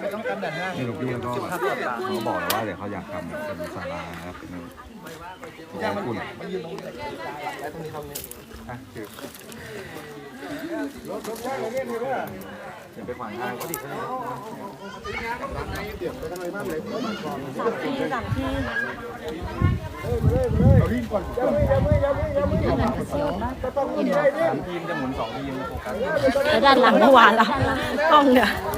นี่หลวงพี่ก็เขาบอกแล้วว่าเดี๋ยวเขาอยากทำเป็นศาลานะครับเป็นของคุณอะจะไปขวางทางก็ดีทีมจะหมุนสองทีมโฟกัสแล้วด้านหลังเมื่อวานละกล้องเนี่ยไม่เห็นโฟกัสข้างหน้านะคะป้าหาใครสักคนอะเอาไหนอันนี้เหรอแล้วเราค่อยเพ่งบอลปากล่างอะป้า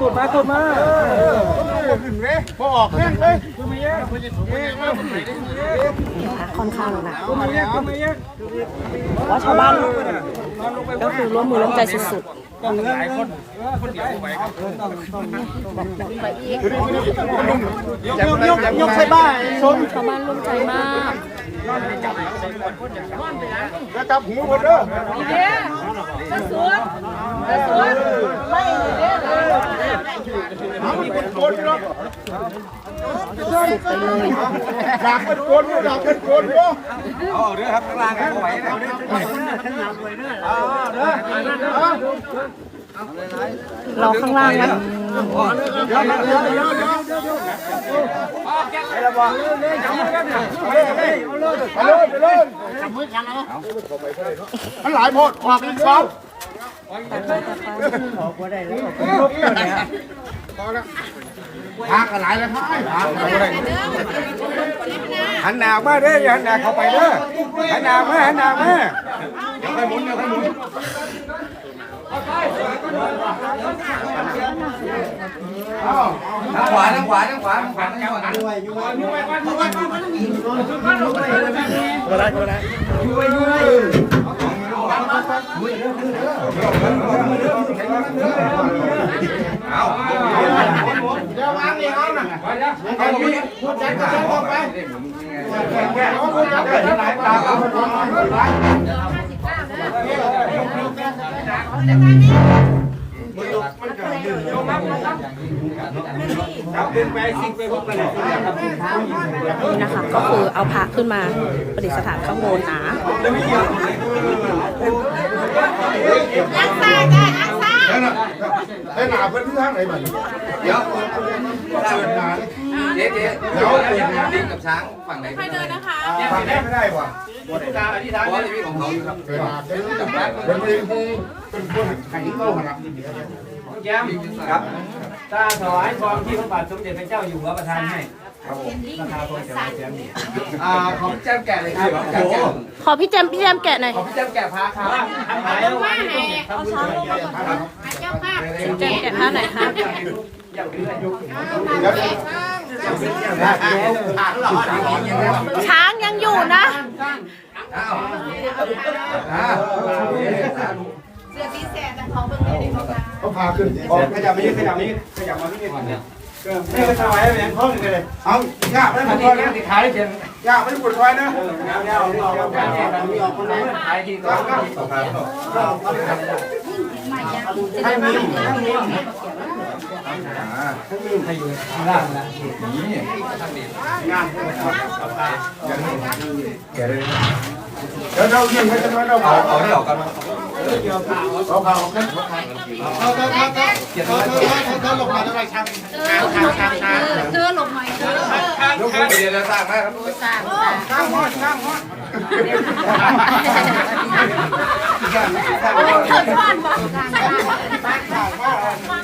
ตุดมาตุดมาเออขึ้นเลยบ่ออกแห้งเลย คือไม่แย่เอ๊ะมาผมไหนได้นี่ค่ะค่อนข้างหนักมาแล้วมาแล้วว่าชาวบ้านก็คือร่วมมือร่วมใจสุดต้องหลายคนคนเดียวไปครับยกยกยกใส่บ้านชนๆชาวบ้านร่วมใจมาก แล้วจับหูหมดเด้อมีคนโกนอยู่เนาะสุดไปเลยอยากเป็นโกนอยู่อยากเป็นโกนอยู่เอาเด้อครับข้างล่างเอาไว้นะเอาเด้อเอาเด้อ รอข้างล่างนะเดี๋ยวเดี๋ยวเดี๋ยวเดี๋ยวเดี๋ยวเดี๋ยวไปแล้วบ่ไปเลยไปเลยไปเลยไปเลยจับมือกันแล้วมันหลายโพดออกอีกสองพากันหลายแล้วครับพากันหลายหันหน้ามาเด้อหันหน้าเข้าไปเด้อหันหน้ามาหันหน้ามาเดี๋ยวค่อยหมุนเดี๋ยวค่อยหมุน ทางขวาทางขวาทางขวาทางขวาทางขวาด้วยด้วยด้วยก็ได้ก็ได้ด้วยด้วยเอาเดี๋ยววางนี่เอาน่ะเอาพี่พูดใจก็ใช้ต่อไปแก่เอาพูดใจก็ใช้ไหนตาเอา นี่นะคะก็คือเอาพระขึ้นมาประดิษฐานข้างบนนะรักษาจ้ะรักษาได้หนาเพื่อนที่ทางไหนบ้างเดี๋ยวเปิดหนา เจ๊เจ๊เดี๋ยวเปิดหนาลิงกับช้างฝั่งไหนไปเดินนะคะฟังได้ไม่ได้ว่ะเพราะว่าชีวิตของเขาอยู่ครับเปิดหนาเป็นเป็นเป็นเป็นพวกไข่เต้าขนาดแย้มครับถ้าถวายทองที่พระบาทสมเด็จพระเจ้าอยู่หัวประทานให้ราคาทองจะแย้มนี่อ่าขอพี่แจ้มแกะเลยครับของพี่แจ้มแกะขอพี่แจมพี่แจมแกะหน่อยขอพี่แจมแกะพระครับทำหายแล้ววันนี้ทำบุญใหญ่เจ้าภาพแจมแกะผ้าหน่อยค่ะอย่างนี้อายุอ่านหล่ออย่างนี้ช้างยังอยู่นะอ้าวอ้าวเสื้อสีแสดแต่เขาเบิ่งได้ดีกว่าเขาพาขึ้นขยับมายืดขยับมายืดขยับมายืดนี่ก็ถวายแหวนทองเลยเอายากไม่อันปนี้วดเนี่นะยที่ขายเช่นยากไม่ปวดคอยนะเงาเงาเงาเงาเงามีออกคนไหนขายที่ก็ให้มีให้ อยู่ข้างล่างนะเดี๋ยวเราเยี่ยมให้จะมาเราเอาเผาเอาได้ออกกันมาเราเผาแค่เขาเขาเขาเขาเขาเขาหลบมาอะไรครับเธอหลบหน่อยเธอลูกคุณเดี๋ยวจะสร้างได้ครับข้างหอดข้างหอดโอ้เธอทอดบอก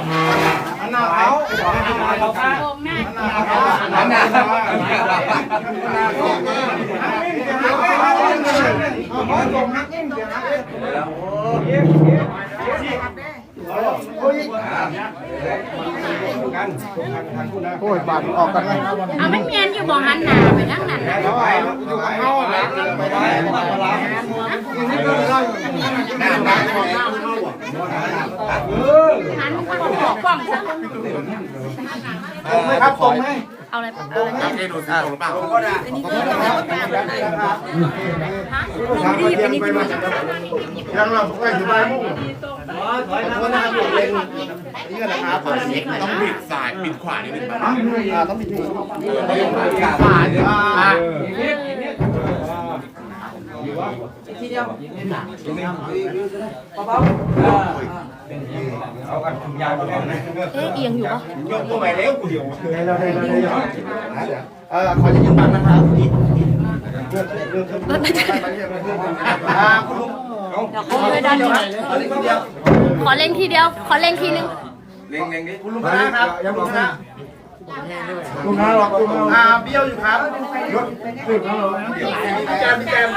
จะสร้างนะคะอันหน้าเอาอันนั้นโอ้ยบาดออกกันไหมเอาไม่เมียนอยู่บ่หันหน้าไปทางนั้นน่ะไปเอาไปได้ไปได้หน้าบ้าน หันขอกกล้องซะตรงไหมครับตรงไหมเอาอะไรเอาอะไรได้ดูสิตรงเปล่ายังเราไปถึงบ้านมุ่งขอโทษนะครับผมเล่นนี่กันะครับต้องบิดซ้ายบิดขวานิดนึงอ่าต้องมีถูกขวา เนี่ยอ่าเอากันยาวกันนะเอ๊ะเอียงอยู่ปะยกตัวไปแล้วกูเดียวเออขอจะยืนบัตรนะครับอ่าคุณลุงเดี๋ยวเขาเลยด้านนี้ขอเล่นทีเดียว ขอเล่งทีเดียวขอเล่งทีนึงเล็งเล็งดิคุณลุงนะครับยังลุงนะ ลุงนะหรอกลุงอ่าเบี้ยวอยู่ครับรถขึ้นแล้วแจมแจม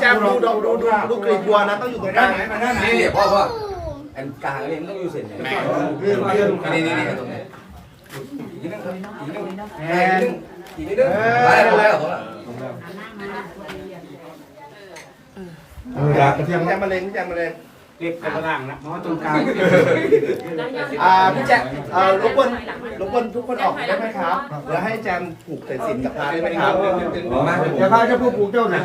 แจมดูดูดูดูดูกรีดบัวนะต้องอยู่ตรงกลางนี่เดี๋ยวพ่อพ่ออันกลางนี่มันต้องอยู่เส้นไหนนี่นี่นี่ตรงนี้อีกนิดนึงอีกนิดนึงอีกนิดนึงไปแล้วผมละเทียมแจมมะเร็งแจมมะเร็ง เรียกกันล่างนะเพราะตรงกลางอ่าพี่แจมอ่ารบกวนรบกวนทุกคนออกได้ไหมครับแล้วให้แจมผูกสายสิญจนกับพาได้ไหมครับมาเดี๋ยวพาจะผูกผูกเจ้าหน่อย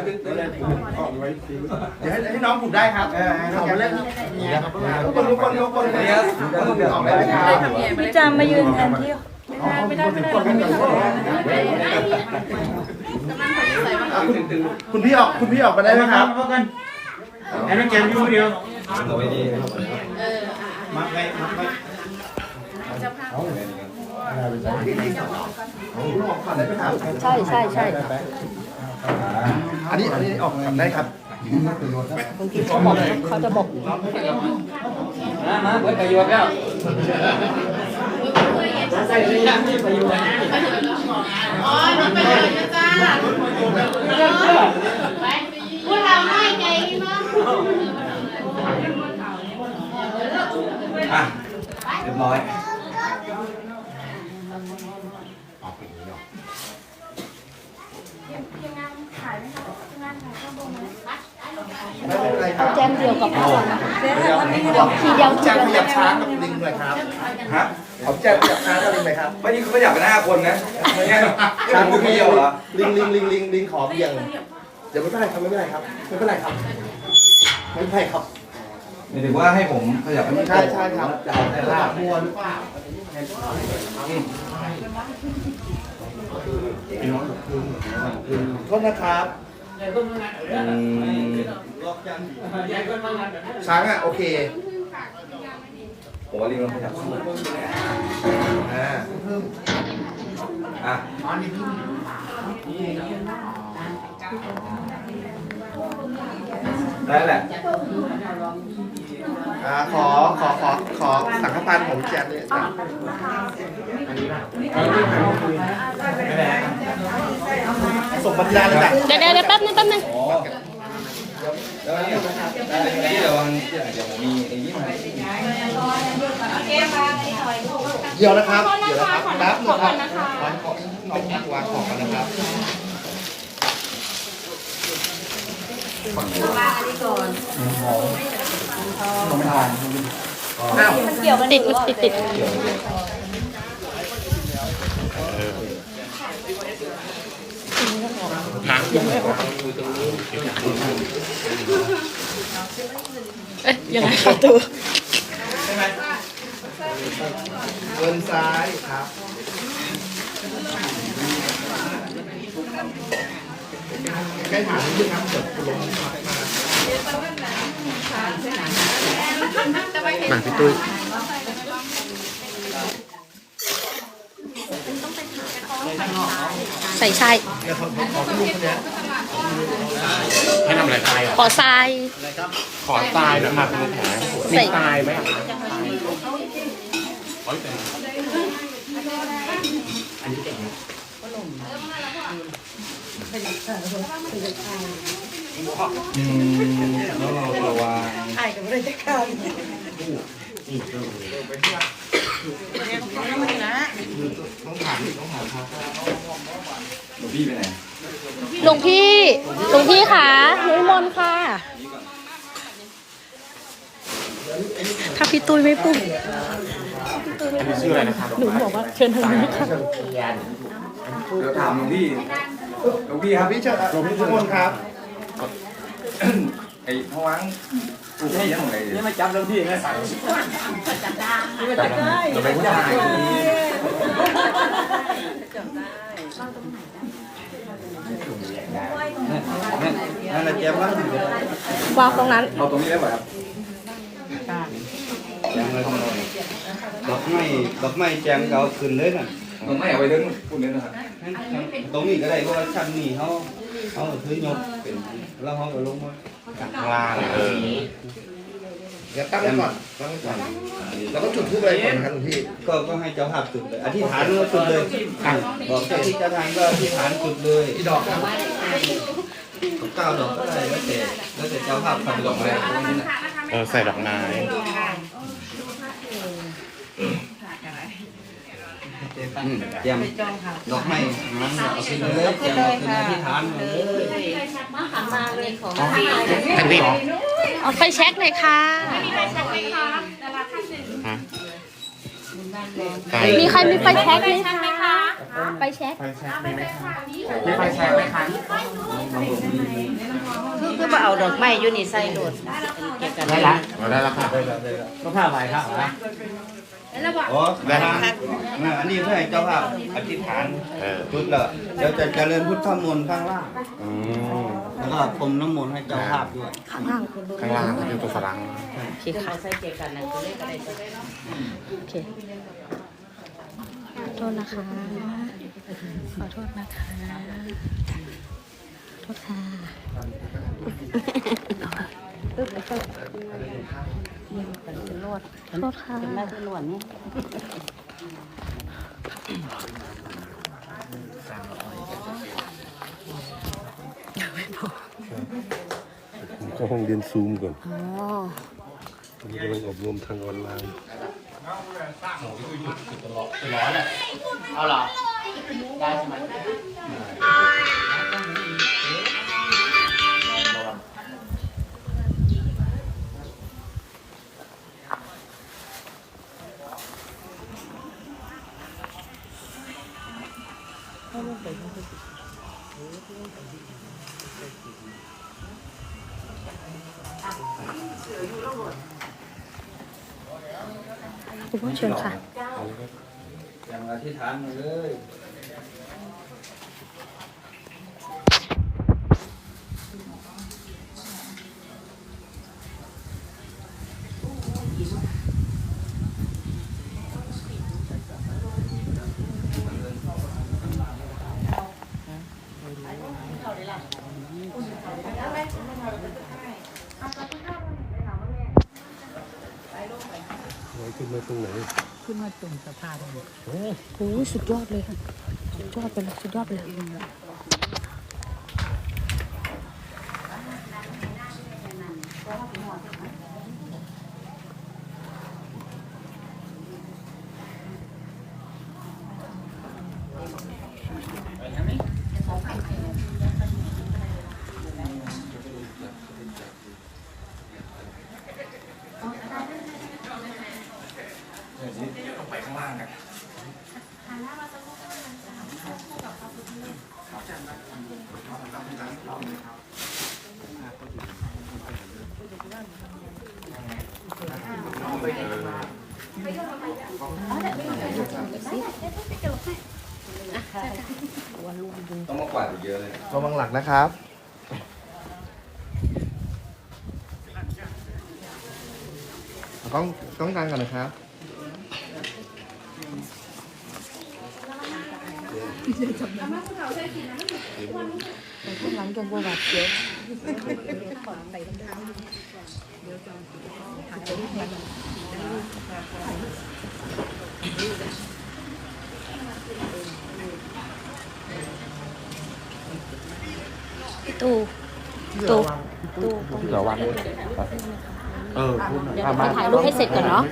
เดี๋ยวให้ให้น้องผูกได้ครับขอมาเล่นทุกคนทุกคนทุกคนเลยออกได้ไหมครับพี่จามมายืนแทนที่คุณพี่ออกคุณพี่ออกมาได้ไหมครับไอ้นั่นเกมอยู่เดียว มาไมาไมาใช่ใช่ใช่อันนี้อันนี้ออกได้ครับบางทีเขาบอกเขาจะบอกมามาเปิดประโยชน์แล้วอ๋อมันเป็นอะไรนะจ้าพูดทำให้ใจมั้ง อะเรียบร้อยไม่เป็นไรครับแจมเดียวกับพ่อนะทีเดียวแจมขยับช้างกับลิงหน่อยครับฮะเอาแจมขยับช้างกับลิงหน่อยครับไม่นี่เขาอยากเป็นห้าคนนะไม่ใช่ช้างคนเดียวเหรอลิงลิงลิงลิงลิงขอเบี่ยงเดี๋ยวไม่เป็นไรครับไม่เป็นไรครับไม่เป็นไรครับไม่เป็นไรครับ หมายถึงว่าให้ผมขยับให้มันใช่ใช่ครับระดับบัวหรือเปล่าโทษนะครับอืมช้างอะโอเคผมว่าลิงมันขยับอ่าอะได้แหละ อ่าขอขอขอขอสังฆทานของแจมเนี่ยจ้ะส่งบรรดาเลยจ้ะเดี๋ยวเดี๋ยวเดี๋ยวแป๊บนึงแป๊บนึงแล้วนี่นี่เดี๋ยววันเดี๋ยวผมมีไอ้นี่มาเดี๋ยวนะครับเดี๋ยวนะครับแป๊บนึงครับวางของน้องวางของกันนะครับอ้าวเกี่ยวกันติดติดติดเอ๊ะยังไงประตูเดินซ้ายครับใกล้ฐานนิดนึงครับเดี๋ยวลงมา พี่ตุ้ยเใส่ชายให้ทำอะไรทรายอะขอทราย ขอทรายนะครับคุณแผลมีใส่ทรายไหมอะ พี่ไปไหนหลวงพี่ หลวงพี่คะนิมนต์ค่ะ ถ้าพี่ตุ้ยไม่ปุ้มอันนี้ชื่ออะไรนะครับหนูบอกว่าเชิญทางนี้ค่ะเดี๋ยวถามหลวงพี่ หลวงพี่ครับพี่เชิญหลวงพี่ทุกคนครับ ไอ้พวังกูให้ยังไงนี่มาจับเรื่องที่ไงเราเป็นผู้ชายนั่นแหละเจี๊ยบว่าวางตรงนั้นเอาตรงนี้ได้ไหมครับแจงเลยดอกไม้ดอกไม้แจงก็เอาขึ้นเลยน่ะตรงไหนเอาไว้เรื่องพูดเรื่องนะครับตรงนี้ก็ได้เพราะว่าชั้นนี้เขาเขาถือยกเป็น แล้วเขาก็ลงมาข้างล่างเออเดี๋ยวตั้งไว้ก่อนตั้งไว้ก่อนแล้วก็จุดทูบอะไรก่อนนะครับหลวงพี่ก็ก็ให้เจ้าภาพจุดเลยอธิษฐานก็จุดเลยบอกเจ้าที่เจ้าทางก็อธิษฐานจุดเลยที่ดอกเก้าดอกก็ได้แล้วแต่แล้วแต่เจ้าภาพทำดอกอะไรเออใส่ดอกไม้ เตรียมดอกไม้มันเอาขึ้นเลยเตรียมเอาขึ้นอธิษฐานเลยแผ่นดิบเอาไฟแช็กหน่อยค่ะฮะไฟมีใครมีไฟแช็กไหมคะไฟแช็กไฟแช็กมีไหมคะมีไฟแช็กไหมคะคือคือมาเอาดอกไม้อยู่นี่ใส่โหลดเก็บกันได้ละได้แล้วค่ะก็ผ้าใบครับ นะอ๋อได้อันนี้เพื่อให้เจ้าภาพอธิษฐานเออจุดละเดี๋ยวจะเจริญพุทธมนต์ข้างล่างอืมแล้วก็พรมน้ำมนต์ให้เจ้าภาพด้วยข้างล่างข้างล่างก็เป็นตัวสลังโอเคคือค่ะมาใส่เก็บกันนั่นก็เลยก็ได้โอเคขอโทษนะคะ ขอโทษนะคะขอโทษค่ะ อึ๊บไปก่อนโทษโทษค่ะแม่เป็นหนวดนี่ผมเข้าห้องเรียนซูมก่อนอ๋อผมกำลังอบรมทางออนไลน์เอาหรอได้ใช่ไหม คุณพ่อเชิญค่ะ อย่างอธิษฐานมาเลย ไว้ขึ้นมาตรงไหนโอ้ยสุดยอดเลยค่ะสุดยอดไปเลยสุดยอดไปเลย ต้องมากวาดอีกเยอะเลย ระวังหลักนะครับกล้องกล้องกางก่อนนะครับหลังจากบัวบาดเจ็บพี่ ตู่ตู่ตู่ตรงนี้ระวังเออพูดหน่อยเดี๋ยวไปถ่ายรูปให้เสร็จก่อนเนาะ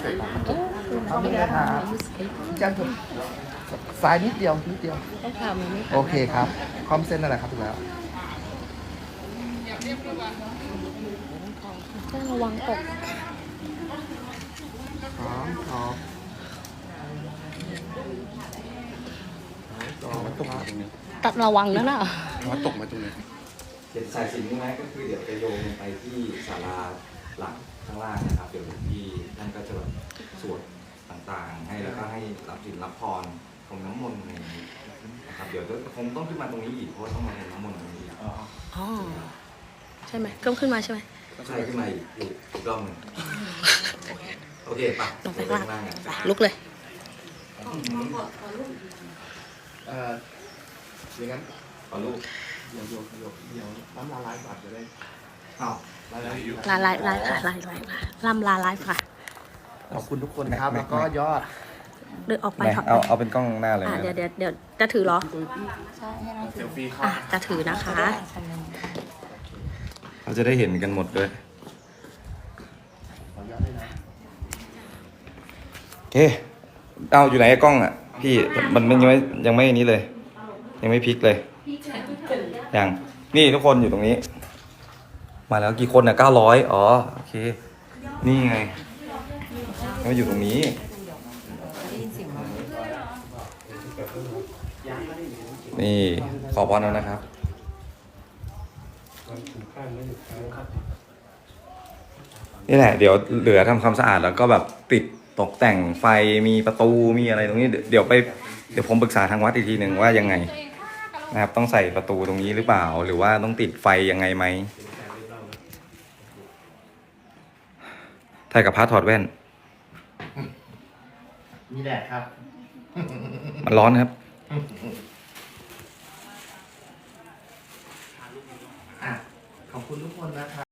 ยังถูกสายนิดเดียวนิดเดียวต้องทำนี้โอเคครับ คอมเส้นนั่นแหละครับถูกแล้วต้องระวังตกพร้อมพร้อมมันตกมาตรงนี้ตัดระวังนะน่ะมันตกมาตรงนี้ เห็นสายสิญจนไหมก็คือเดี๋ยวจะโยงไปที่ศาลาหลังข้างล่างนะครับ เดี๋ยวหลวงพี่ท่านก็จะแบบสวดต่างๆ ให้แล้วก็ให้รับสินรับพรพรมน้ำมนต์อะไรอย่างนี้นะครับ เดี๋ยวจะคงต้องขึ้นมาตรงนี้อีกเพราะว่าต้องมาพรมน้ำมนต์ตรงนี้อีกอ๋อใช่ไหมเพิ่มขึ้นมาใช่ไหมใช่ขึ้นมาอีกอีกอีกรอบหนึ่งโอเคป่ะลงไปเดี๋ยวข้างล่างข้างล่างกันไปลุกเลยเอ่ออย่างนั้นขอลูก เดี๋ยวเดี๋ยวเดี๋ยวเดี๋ยวน้ำละลายก่อนจะได้อ้าวละลายอยู่ลาลายลายค่ะลายลายค่ะล่ำลาลายค่ะขอบคุณทุกคนครับ แล้วก็ยอดเดินออกไปถอดเอาเอาเป็นกล้องหน้าเลยอะนะเดี๋ยวเดี๋ยวเดี๋ยวจะถือเหรอเซลฟี่เข้าอะจะถือนะคะเขาจะได้เห็นกันหมดด้วยขอยอดด้วยนะโอเคเอาอยู่ไหนกล้องอะ พี่มันมันยังไม่ยังไม่นี้เลย ยังไม่พลิกเลย ยังนี่ทุกคนอยู่ตรงนี้ มาแล้วกี่คนอะเก้าร้อยอ๋อโอเค นี่ไงมาอยู่ตรงนี้นี่ขอพรแล้วนะครับนี่แหละ เดี๋ยวเหลือทำความสะอาดแล้วก็แบบติดตกแต่งไฟมีประตูมีอะไรตรงนี้ เดี๋ยวไป เดี๋ยวผมปรึกษาทางวัดอีกทีหนึ่งว่ายังไง นะครับต้องใส่ประตูตรงนี้หรือเปล่า หรือว่าต้องติดไฟยังไงไหมถ่ายกับพระถอดแว่น มีแดดครับ มันร้อนครับอขอบคุณทุกคนนะครับ